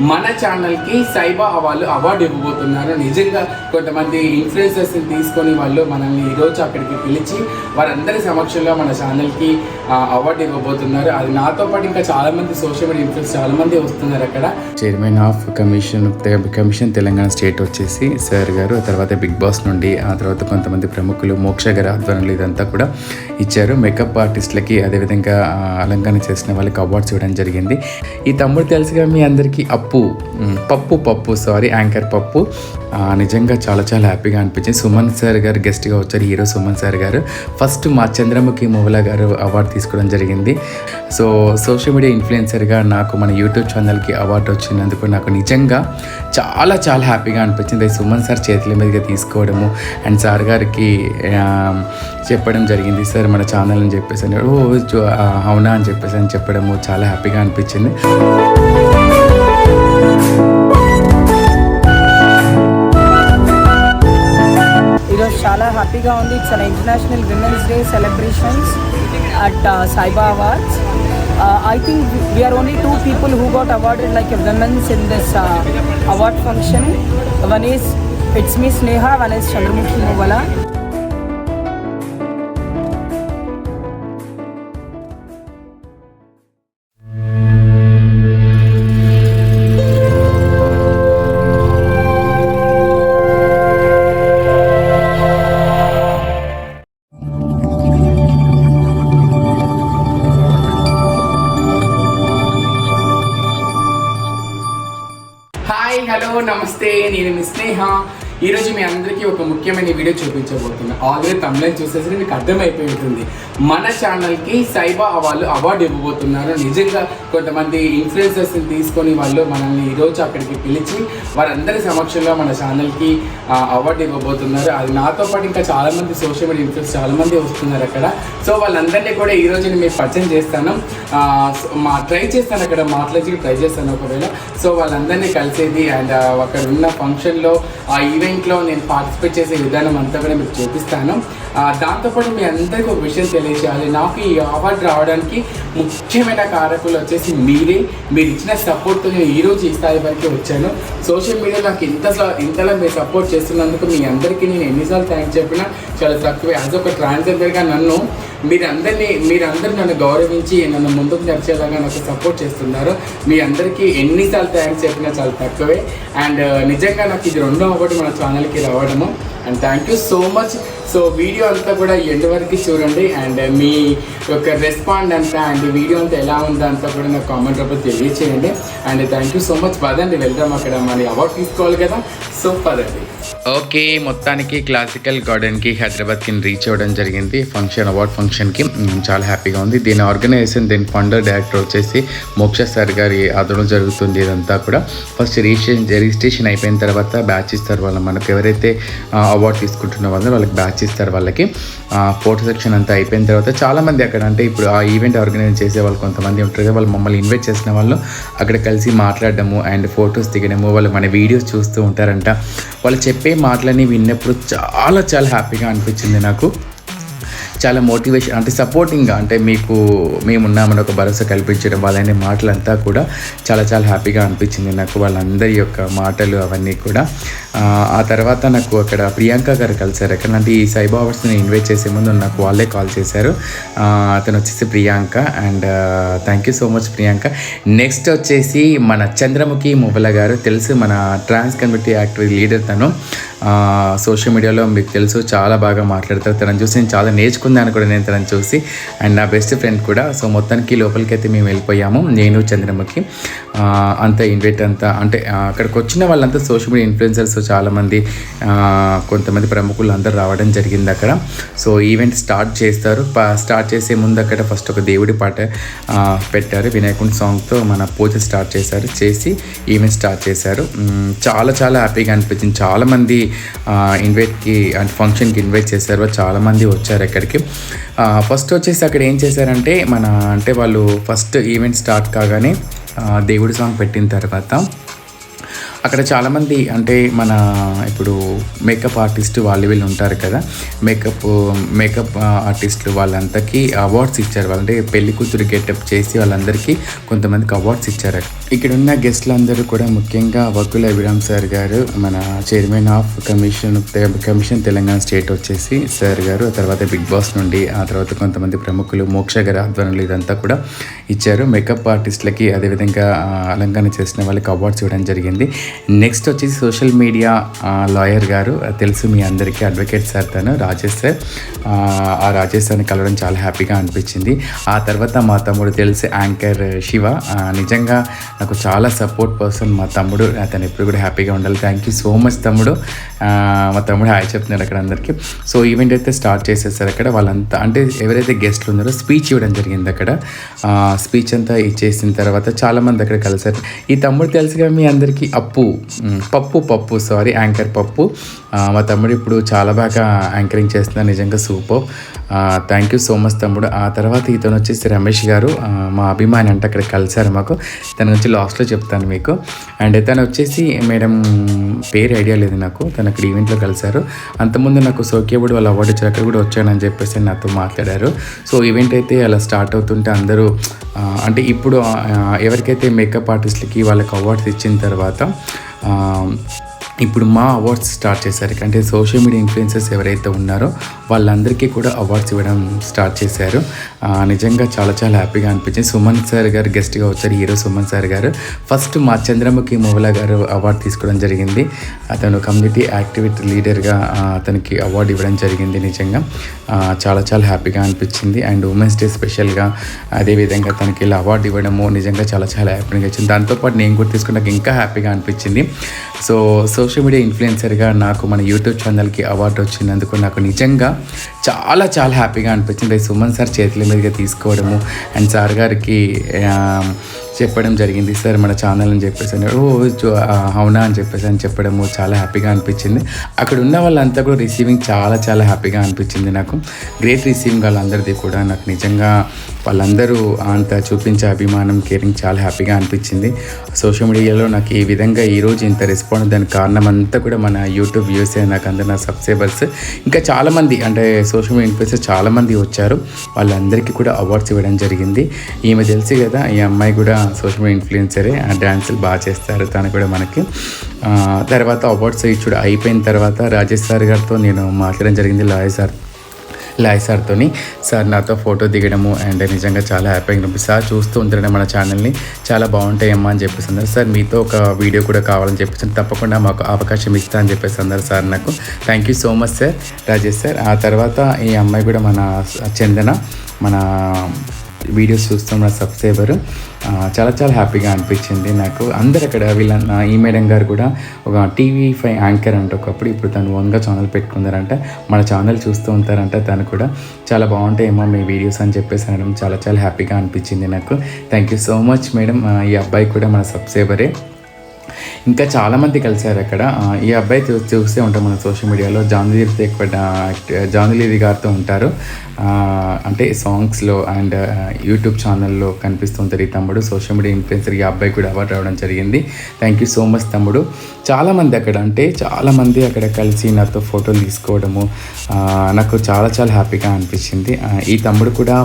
మన ఛానల్కి సైబా వాళ్ళు అవార్డు ఇవ్వబోతున్నారు. నిజంగా కొంతమంది ఇన్ఫ్లుయెన్సర్స్ని తీసుకొని వాళ్ళు మనల్ని ఈరోజు అక్కడికి పిలిచి వారందరి సమక్షంలో మన ఛానల్కి అవార్డు ఇవ్వబోతున్నారు. అది నాతో పాటు ఇంకా చాలామంది సోషల్ మీడియా ఇన్ఫ్లుయెన్స్ చాలామంది వస్తున్నారు అక్కడ. Chairman of commission commission Telangana state వచ్చేసి సార్ గారు ఆ తర్వాత బిగ్ బాస్ నుండి ఆ తర్వాత కొంతమంది ప్రముఖులు మోక్ష ఆధ్వర్యంలో ఇదంతా కూడా ఇచ్చారు. మేకప్ ఆర్టిస్టులకి అదేవిధంగా అలంకరణ చేసిన వాళ్ళకి అవార్డ్స్ ఇవ్వడం జరిగింది. ఈ తమ్ముడు తెలుసుగా మీ అందరికీ అప్ పప్పు పప్పు పప్పు సారీ యాంకర్ పప్పు. నిజంగా చాలా చాలా హ్యాపీగా అనిపించింది. సుమన్ సార్ గారు గెస్ట్గా వచ్చారు హీరో సుమన్ సార్ గారు. ఫస్ట్ మా చంద్రముఖి మొవల గారు అవార్డు తీసుకోవడం జరిగింది. సో సోషల్ మీడియా ఇన్ఫ్లుయెన్సర్గా నాకు మన యూట్యూబ్ ఛానల్కి అవార్డు వచ్చినందుకు నాకు నిజంగా చాలా చాలా హ్యాపీగా అనిపించింది. సుమన్ సార్ చేతుల మీదుగా తీసుకోవడము అండ్ సార్ గారికి చెప్పడం జరిగింది. సార్ మన ఛానల్ అని చెప్పేసి అని ఓ అవునా అని చెప్పేసి అని చెప్పడము చాలా హ్యాపీగా అనిపించింది. చాలా హ్యాపీగా ఉంది. It's an international women's day celebrations at Saiba awards I think we are only two people who got awarded like women's in this award function one is it's me Sneha one is Chandramukhi Muvala నేను మీ స్నేహ ఈరోజు మీ అందరికీ ఒక ముఖ్యమైన video చూపించబోతున్నా. Already తమిళం చూసేసి మీకు అర్థమైపోయి ఉంటుంది. మన ఛానల్కి సైబా వాళ్ళు అవార్డు ఇవ్వబోతున్నారు. నిజంగా కొంతమంది ఇన్ఫ్లుయెన్సర్స్ని తీసుకొని వాళ్ళు మనల్ని ఈరోజు అక్కడికి పిలిచి వారందరి సమక్షంలో మన ఛానల్కి అవార్డు ఇవ్వబోతున్నారు. అది నాతో పాటు ఇంకా చాలామంది సోషల్ మీడియా ఇన్ఫ్లుయెన్స్ చాలామంది వస్తున్నారు అక్కడ. సో వాళ్ళందరినీ కూడా ఈ నేను మీకు పరిచయం చేస్తాను. మా ట్రై చేస్తాను అక్కడ మాట్లాడి ట్రై చేస్తాను ఒకవేళ. సో వాళ్ళందరినీ కలిసేది అండ్ అక్కడ ఉన్న ఫంక్షన్లో ఆ ఈవెంట్లో నేను పార్టిసిపేట్ చేసే విధానం అంతా కూడా మీకు చూపిస్తాను. దాంతోపాటు మీ అందరికీ ఒక విషయం తెలియజేయాలి. నాకు ఈ అవార్డు రావడానికి ముఖ్యమైన కారకులు వచ్చేసి మీరే. మీరు ఇచ్చిన సపోర్ట్తో నేను ఈ రోజు ఈ స్థాయి వరకు వచ్చాను. సోషల్ మీడియా నాకు ఇంత ఇంతలా మీరు సపోర్ట్ చేస్తున్నందుకు మీ అందరికీ నేను ఎన్నిసార్లు థ్యాంక్స్ చెప్పినా చాలా తక్కువే. యాజ్ ఒక ట్రాన్స్జెండర్గా నన్ను మీరందరినీ మీరందరూ నన్ను గౌరవించి నన్ను ముందుకు నడిచేలాగా నాకు సపోర్ట్ చేస్తున్నారు. మీ అందరికీ ఎన్నిసార్లు థ్యాంక్స్ చెప్పినా చాలా తక్కువే. అండ్ uh, నిజంగా నాకు ఇది రెండో ఒకటి మన ఛానల్కి రావడము. And thank you so much so video అంతా కూడా ఎండ్ వరకు చూడండి అండ్ uh, మీ యొక్క రెస్పాండ్ అంతా అండ్ వీడియో అంతా ఎలా ఉందో అంతా కూడా నాకు కామెంట్ రూపంలో తెలియచేయండి. And thank you so much పదండి వెళ్దాం అక్కడ మరి అవార్డ్ తీసుకోవాలి కదా. సో పదండి. ఓకే మొత్తానికి క్లాసికల్ గార్డెన్కి హైదరాబాద్కి రీచ్ అవ్వడం జరిగింది. ఫంక్షన్ అవార్డ్ ఫంక్షన్కి చాలా హ్యాపీగా ఉంది. దీని ఆర్గనైజేషన్ దీని ఫండర్ డైరెక్టర్ వచ్చేసి మోక్ష సార్ గారి ఆదరణ జరుగుతుంది ఇదంతా కూడా. ఫస్ట్ రిజిస్ట్రేషన్ రిజిస్ట్రేషన్ అయిపోయిన తర్వాత బ్యాచ్ ఇస్తారు వాళ్ళు మనకు ఎవరైతే అవార్డ్ తీసుకుంటున్న వాళ్ళు వాళ్ళకి బ్యాచ్ ఇస్తారు వాళ్ళకి. ఫోటో సెక్షన్ అంతా అయిపోయిన తర్వాత చాలామంది అక్కడ అంటే ఇప్పుడు ఆ ఈవెంట్ ఆర్గనైజ్ చేసే వాళ్ళు కొంతమంది ఉంటారు. కదా వాళ్ళు మమ్మల్ని ఇన్వైట్ చేసిన వాళ్ళు అక్కడ కలిసి మాట్లాడడము అండ్ ఫొటోస్ దిగడము వాళ్ళు మన వీడియోస్ చూస్తూ ఉంటారంట. వాళ్ళు చెప్పే మాటలని విన్నప్పుడు చాలా చాలా హ్యాపీగా అనిపించింది నాకు. చాలా మోటివేషన్ అంటే సపోర్టింగ్గా అంటే మీకు మేమున్నామని ఒక భరోసా కల్పించడం వాళ్ళనే మాటలంతా కూడా చాలా చాలా హ్యాపీగా అనిపించింది నాకు. వాళ్ళందరి యొక్క మాటలు అవన్నీ కూడా ఆ, తర్వాత నాకు అక్కడ ప్రియాంక గారు కలిశారు. ఎక్కడ ఈ సైబాబర్స్ని ఇన్వైట్ చేసే ముందు నాకు వాళ్ళే కాల్ చేశారు. అతను వచ్చేసి Priyanka and thank you so much Priyanka. Next వచ్చేసి మన చంద్రముఖి మువ్వల గారు తెలుసు మన ట్రాన్స్ కమ్యూనిటీ యాక్టివ్ లీడర్ తను. సోషల్ మీడియాలో మీకు తెలుసు చాలా బాగా మాట్లాడతారు. తనని చూసి నేను చాలా నేర్చుకున్నాను కూడా నేను తనని చూసి. అండ్ నా బెస్ట్ ఫ్రెండ్ కూడా. సో మొత్తానికి లోపలికి అయితే మేము వెళ్ళిపోయాము నేను చంద్రముఖి. అంత ఇన్వైట్ అంతా అంటే అక్కడికి వచ్చిన వాళ్ళంతా సోషల్ మీడియా ఇన్ఫ్లుయెన్సర్స్ చాలామంది కొంతమంది ప్రముఖులు అందరూ రావడం జరిగింది అక్కడ. సో ఈవెంట్ స్టార్ట్ చేస్తారు. ప- స్టార్ట్ చేసే ముందు అక్కడ ఫస్ట్ ఒక దేవుడి పాట పెట్టారు. వినాయకుడి సాంగ్తో మన పూజ స్టార్ట్ చేశారు. చేసి ఈవెంట్ స్టార్ట్ చేశారు. చాలా చాలా హ్యాపీగా అనిపించింది. చాలామంది ఇన్వైట్కి అండ్ ఫంక్షన్కి ఇన్వైట్ చేశారో చాలామంది వచ్చారు ఎక్కడికి ఫస్ట్ వచ్చేసి అక్కడ ఏం చేశారంటే మన అంటే వాళ్ళు ఫస్ట్ ఈవెంట్ స్టార్ట్ కాగానే దేవుడి సాంగ్ పెట్టిన తర్వాత అక్కడ చాలామంది అంటే మన ఇప్పుడు మేకప్ ఆర్టిస్ట్ వాళ్ళు వీళ్ళు ఉంటారు కదా. మేకప్ మేకప్ ఆర్టిస్టులు వాళ్ళంతకీ అవార్డ్స్ ఇచ్చారు. అంటే పెళ్ళి కూతురు గెటప్ చేసి వాళ్ళందరికీ కొంతమందికి అవార్డ్స్ ఇచ్చారు ఇక్కడ ఉన్న గెస్ట్లు అందరూ కూడా ముఖ్యంగా వకుల అభిరామ్ సార్ గారు మన chairman of commission commission Telangana state వచ్చేసి సార్ గారు ఆ తర్వాత బిగ్ బాస్ నుండి ఆ తర్వాత కొంతమంది ప్రముఖులు మోక్ష గారి ఆధ్వర్యంలో ఇదంతా కూడా ఇచ్చారు. మేకప్ ఆర్టిస్టులకి అదేవిధంగా అలంకరణ చేసిన వాళ్ళకి అవార్డ్స్ ఇవ్వడం జరిగింది. నెక్స్ట్ వచ్చేసి సోషల్ మీడియా లాయర్ గారు తెలుసు మీ అందరికీ అడ్వకేట్ సార్ తను రాజేష్ సార్ ఆ, రాజేష్ సార్ని కలవడం చాలా హ్యాపీగా అనిపించింది. ఆ తర్వాత మా తమ్ముడు తెలిసి యాంకర్ శివ. నిజంగా నాకు చాలా సపోర్ట్ పర్సన్ మా తమ్ముడు. అతను ఎప్పుడు కూడా హ్యాపీగా ఉండాలి. థ్యాంక్ యూ సో మచ్ తమ్ముడు. మా తమ్ముడు హాయ్ చెప్తున్నారు అక్కడ అందరికీ. సో ఈవెంట్ అయితే స్టార్ట్ చేసేసారు అక్కడ. వాళ్ళంతా అంటే ఎవరైతే గెస్ట్లు ఉన్నారో స్పీచ్ ఇవ్వడం జరిగింది అక్కడ. స్పీచ్ అంతా ఇచ్చేసిన తర్వాత చాలామంది అక్కడ కలిసారు. ఈ తమ్ముడు తెలుసుగా మీ అందరికీ అప్పు పప్పు. పప్పు పప్పు సారీ యాంకర్ పప్పు. మా తమ్ముడు ఇప్పుడు చాలా బాగా యాంకరింగ్ చేస్తున్నారు. నిజంగా super. Thank you so much తమ్ముడు. ఆ తర్వాత ఇతను వచ్చేసి రమేష్ గారు. మా అభిమాని అంటే అక్కడ కలిశారు మాకు. తన గురించి లాస్ట్లో చెప్తాను మీకు. అండ్ తను వచ్చేసి మేడం పేరు ఐడియా లేదు నాకు. తను అక్కడ ఈవెంట్లో కలిశారు. అంతకుముందు నాకు సోకేబుడు వాళ్ళు అవార్డు ఇచ్చారు. అక్కడ కూడా వచ్చానని చెప్పేసి నాతో మాట్లాడారు. సో ఈవెంట్ అయితే అలా స్టార్ట్ అవుతుంటే అందరూ అంటే ఇప్పుడు ఎవరికైతే మేకప్ ఆర్టిస్ట్లకి వాళ్ళకి అవార్డ్స్ ఇచ్చిన తర్వాత ఇప్పుడు మా అవార్డ్స్ స్టార్ట్ చేశారు. అంటే సోషల్ మీడియా ఇన్ఫ్లుయెన్సర్స్ ఎవరైతే ఉన్నారో వాళ్ళందరికీ కూడా అవార్డ్స్ ఇవ్వడం స్టార్ట్ చేశారు. నిజంగా చాలా చాలా హ్యాపీగా అనిపించింది. సుమన్ సార్ గారు గెస్ట్గా వచ్చారు. హీరో సుమన్ సార్ గారు. ఫస్ట్ మా చంద్రముఖి మొవల గారు అవార్డు తీసుకోవడం జరిగింది. అతను కమ్యూనిటీ యాక్టివిటీ లీడర్గా అతనికి అవార్డు ఇవ్వడం జరిగింది నిజంగా. చాలా చాలా హ్యాపీగా అనిపించింది. అండ్ ఉమెన్స్ డే స్పెషల్గా అదేవిధంగా తనకి ఇలా అవార్డు ఇవ్వడము నిజంగా చాలా చాలా హ్యాపీగా వచ్చింది దాంతోపాటు నేను కూడా తీసుకున్నాక ఇంకా హ్యాపీగా అనిపించింది. సో సో సోషల్ మీడియా ఇన్ఫ్లుయెన్సర్గా నాకు మన యూట్యూబ్ ఛానల్కి అవార్డు వచ్చినందుకు నాకు నిజంగా చాలా చాలా హ్యాపీగా అనిపించింది. సుమన్ సార్ చేతుల మీదుగా తీసుకోవడము. అండ్ సార్ గారికి చెప్పడం జరిగింది సార్ మన ఛానల్ అని చెప్పేసి అని. ఓ అవునా అని చెప్పేసి అని చెప్పడము చాలా హ్యాపీగా అనిపించింది. అక్కడ ఉన్న వాళ్ళంతా కూడా రిసీవింగ్ చాలా చాలా హ్యాపీగా అనిపించింది నాకు. గ్రేట్ రిసీవింగ్ వాళ్ళందరిది కూడా నాకు నిజంగా వాళ్ళందరూ అంత చూపించే అభిమానం కేరింగ్ చాలా హ్యాపీగా అనిపించింది. సోషల్ మీడియాలో నాకు ఈ విధంగా ఈరోజు ఇంత రెస్పాన్స్ దానికి కారణం అంతా కూడా మన యూట్యూబ్ వ్యూస్ నాకు అందరు నా సబ్స్క్రైబర్స్. ఇంకా చాలామంది అంటే సోషల్ మీడియా ఇన్ఫ్లుయెన్సర్స్ చాలామంది వచ్చారు. వాళ్ళందరికీ కూడా అవార్డ్స్ ఇవ్వడం జరిగింది. ఈమె తెలిసి కదా ఈ అమ్మాయి కూడా సోషల్ మీడియా ఇన్ఫ్లుయెన్సరే ఆ డ్యాన్సులు బాగా చేస్తారు తను కూడా మనకి. తర్వాత అవార్డ్స్ ఇచ్చుడు అయిపోయిన తర్వాత రాజేష్ సార్ గారితో నేను మాట్లాడడం జరిగింది లాయర్ సార్ లాయ్ సార్తోని. సార్ నాతో ఫోటో దిగడము అండ్ నిజంగా చాలా హ్యాపీగా అనిపిస్తుంది. సార్ చూస్తూ ఉంటారండి మన ఛానల్ని చాలా బాగుంటాయమ్మా అని చెప్పేసి అన్నారు. సార్ మీతో ఒక వీడియో కూడా కావాలని చెప్పేసి తప్పకుండా మాకు అవకాశం ఇస్తా అని చెప్పేసి అన్నారు సార్ నాకు. Thank you so much sir Rajesh sir. ఆ తర్వాత ఈ అమ్మాయి కూడా మన చందన మన వీడియోస్ చూస్తున్న సబ్స్క్రైబర్ చాలా చాలా హ్యాపీగా అనిపించింది నాకు. అందరు అక్కడ వీళ్ళ ఈ మేడం గారు కూడా ఒక టీవీ ఫైవ్ యాంకర్ అంట. ఒకప్పుడు ఇప్పుడు తను వంగ ఛానల్ పెట్టుకున్నారంట మన ఛానల్ చూస్తూ ఉంటారంట తను కూడా. చాలా బాగుంటాయేమో మీ వీడియోస్ అని చెప్పేసి అనడం చాలా చాలా హ్యాపీగా అనిపించింది నాకు. Thank you so much madam. ఈ అబ్బాయి కూడా మన సబ్స్క్రైబరే. ఇంకా చాలామంది కలిశారు అక్కడ. ఈ అబ్బాయి చూ చూస్తే ఉంటాం మన సోషల్ మీడియాలో. జాన్వీర్తో ఎక్కువ జాన్వీరి గారితో ఉంటారు. అంటే సాంగ్స్లో అండ్ యూట్యూబ్ ఛానల్లో కనిపిస్తుంటారు ఈ తమ్ముడు. సోషల్ మీడియా ఇన్ఫ్లుయెన్సర్ ఈ అబ్బాయి కూడా అవార్డు రావడం జరిగింది. థ్యాంక్ యూ సో మచ్ తమ్ముడు. చాలామంది అక్కడ అంటే చాలామంది అక్కడ కలిసి నాతో ఫోటోలు తీసుకోవడము నాకు చాలా చాలా హ్యాపీగా అనిపించింది. ఈ తమ్ముడు కూడా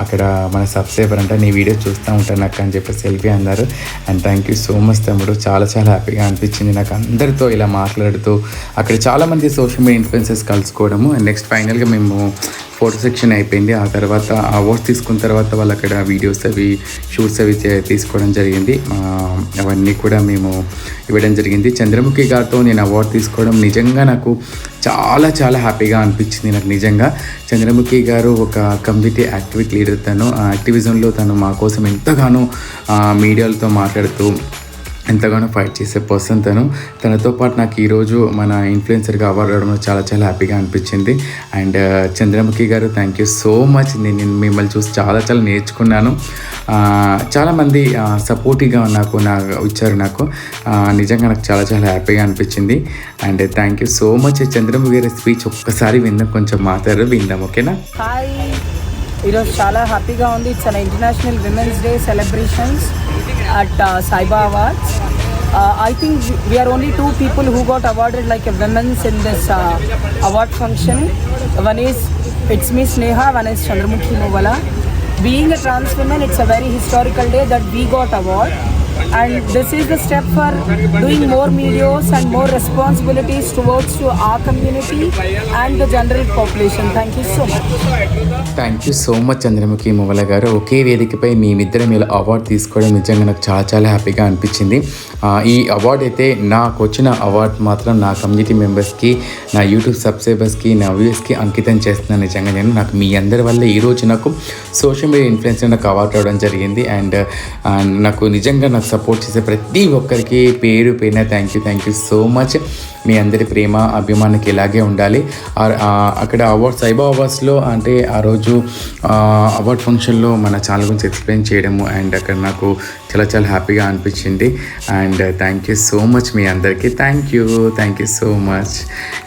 అక్కడ మన సబ్స్క్రైబర్ అంటే నీ వీడియో చూస్తూ ఉంటాను నాకు అని చెప్పి సెల్ఫీ అన్నారు. And thank you so much తమ్ముడు. చాలా చాలా హ్యాపీగా అనిపించింది నాకు అందరితో ఇలా మాట్లాడుతూ అక్కడ చాలామంది సోషల్ మీడియా ఇన్ఫ్లుయెన్సెస్ కలుసుకోవడము. అండ్ నెక్స్ట్ ఫైనల్గా మేము ఫోటో సెక్షన్ అయిపోయింది. ఆ తర్వాత అవార్డ్స్ తీసుకున్న తర్వాత వాళ్ళు అక్కడ వీడియోస్ అవి షూట్స్ అవి తీసుకోవడం జరిగింది. అవన్నీ కూడా మేము ఇవ్వడం జరిగింది. చంద్రముఖి గారితో నేను అవార్డు తీసుకోవడం నిజంగా నాకు చాలా చాలా హ్యాపీగా అనిపించింది. నాకు నిజంగా చంద్రముఖి గారు ఒక కమ్యూనిటీ యాక్టివిటీ లీడర్ తను. ఆ యాక్టివిజంలో తను మా కోసం ఎంతగానో మీడియాలతో మాట్లాడుతూ ఎంతగానో ఫైట్ చేసే పర్సన్ తను. తనతో పాటు నాకు ఈరోజు మన ఇన్ఫ్లుయెన్సర్గా అవార్డు రావడం చాలా చాలా హ్యాపీగా అనిపించింది. అండ్ uh, చంద్రముఖి గారు థ్యాంక్ యూ సో మచ్ నేను మిమ్మల్ని చూసి చాలా చాలా నేర్చుకున్నాను. చాలామంది సపోర్టివ్గా నాకు నా ఇచ్చారు నాకు. నిజంగా నాకు చాలా చాలా హ్యాపీగా అనిపించింది. And thank you so much Chandramukhi గారి స్పీచ్ ఒక్కసారి విందాం కొంచెం మాట్లాడారు విందాం ఓకేనా? హాయ్ ఈరోజు చాలా హ్యాపీగా ఉంది. It's an international women's day celebrations at uh, Saiba Awards. Uh, I think we are only two people who got awarded like a women's in this uh, award function. One is it's me Sneha, one is Chandramukhi Novala. Being a trans woman, it's a very historical day that we got award. And this is the step for doing more videos and more responsibilities towards to our community and the general population. Thank you so much. Thank you so much Chandramukhi Movala గారు ఒకే వేదికపై మేమిద్దరం ఇలా award తీసుకోవడం నిజంగా నాకు చాలా చాలా హ్యాపీగా అనిపించింది ఈ అవార్డు అయితే నాకు వచ్చిన అవార్డు మాత్రం నా కమ్యూనిటీ మెంబర్స్కి నా యూట్యూబ్ సబ్స్క్రైబర్స్కి నా వ్యూస్కి అంకితం చేస్తున్నాను నిజంగా నేను నాకు మీ అందరి వల్ల ఈరోజు నాకు సోషల్ మీడియా ఇన్ఫ్లుయెన్స్ నాకు అవార్డు రావడం జరిగింది అండ్ uh, నాకు నిజంగా నాకు సపోర్ట్ చేసే ప్రతి ఒక్కరికి పేరు పేరున thank you thank you so much మీ అందరి ప్రేమ అభిమానికి ఇలాగే ఉండాలి. అక్కడ అవార్డ్ సైబా అవార్డ్స్లో అంటే ఆ రోజు అవార్డ్ ఫంక్షన్లో మన ఛానల్ గురించి ఎక్స్ప్లెయిన్ చేయడము అండ్ అక్కడ నాకు చాలా చాలా హ్యాపీగా అనిపించింది. And thank you so much మీ అందరికీ. Thank you thank you so much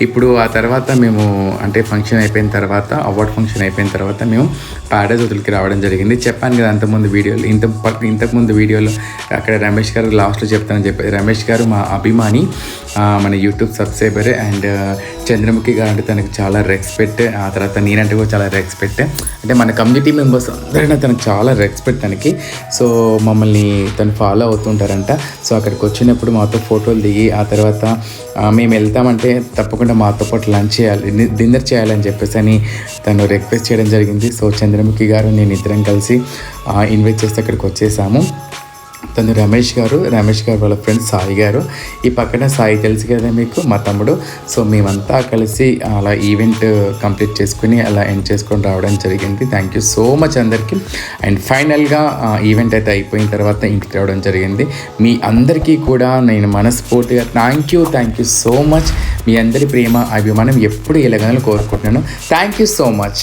ఇప్పుడు ఆ తర్వాత మేము అంటే ఫంక్షన్ అయిపోయిన తర్వాత అవార్డ్ ఫంక్షన్ అయిపోయిన తర్వాత మేము ప్యాడేజ్ రావడం జరిగింది. చెప్పాను కదా అంతకుముందు వీడియోలు ఇంత ఇంతకుముందు వీడియోలో అక్కడ రమేష్ గారు లాస్ట్లో చెప్తానని చెప్పి రమేష్ గారు మా అభిమాని మన YouTube subscriber and uh, Chandramukhi గారు అంటే తనకు చాలా రెస్పెక్ట్ ఆ తర్వాత నేనంటే కూడా చాలా రెస్పెక్ట్ అంటే మన కమ్యూనిటీ మెంబర్స్ అందరినీ తనకు చాలా రెస్పెక్ట్ తనకి. సో మమ్మల్ని తను ఫాలో అవుతుంటారంట. సో అక్కడికి వచ్చినప్పుడు మాతో ఫోటోలు దిగి ఆ తర్వాత మేము వెళ్తామంటే తప్పకుండా మాతో పాటు లంచ్ చేయాలి డిన్నర్ చేయాలని చెప్పేసి అని తను రిక్వెస్ట్ చేయడం జరిగింది. సో చంద్రముఖి గారు నేను ఇద్దరం కలిసి ఇన్వైట్ చేస్తే అక్కడికి వచ్చేసాము. తను రమేష్ గారు. రమేష్ గారు వాళ్ళ ఫ్రెండ్ సాయి గారు. ఈ పక్కన సాయి తెలుసు కదా మీకు మా తమ్ముడు. సో మేమంతా కలిసి అలా ఈవెంట్ కంప్లీట్ చేసుకుని అలా ఎండ్ చేసుకొని రావడం జరిగింది. థ్యాంక్ యూ సో మచ్ అందరికీ. అండ్ ఫైనల్గా ఈవెంట్ అయితే అయిపోయిన తర్వాత ఇంటికి రావడం జరిగింది. మీ అందరికీ కూడా నేను మనస్ఫూర్తిగా thank you thank you so much మీ అందరి ప్రేమ అభిమానం ఎప్పుడు ఇలాగని కోరుకుంటున్నాను. Thank you so much